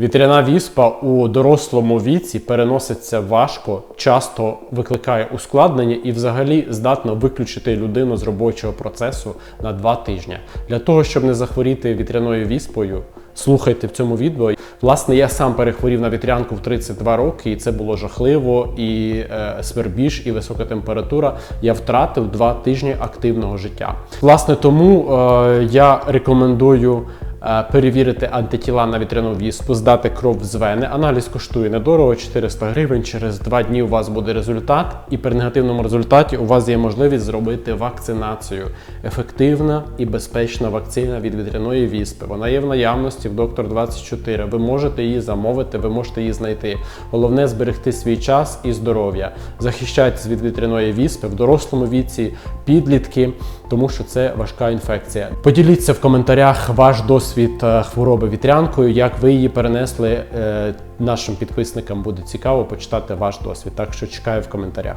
Вітряна віспа у дорослому віці переноситься важко, часто викликає ускладнення і взагалі здатно виключити людину з робочого процесу на два тижні. Для того, щоб не захворіти вітряною віспою, слухайте в цьому відео. Власне, я сам перехворів на вітрянку в 32 роки, і це було жахливо, і е, свербіж, і висока температура. Я втратив два тижні активного життя. Власне, тому е, я рекомендую. Е, Перевірити антитіла на вітряну віспу, здати кров з вени. Аналіз коштує недорого 400 гривень. Через два дні у вас буде результат, і при негативному результаті у вас є можливість зробити вакцинацію. Ефективна і безпечна вакцина від вітряної віспи. Вона є в наявності в доктор 24. Ви можете її замовити, ви можете її знайти. Головне зберегти свій час і здоров'я. Захищайтесь від вітряної віспи в дорослому віці, підлітки, тому що це важка інфекція. Поділіться в коментарях ваш досвід е, хвороби вітрянкою, як ви її перенесли. Е, Нашим підписникам буде цікаво почитати ваш досвід. Так що чекаю в коментарях.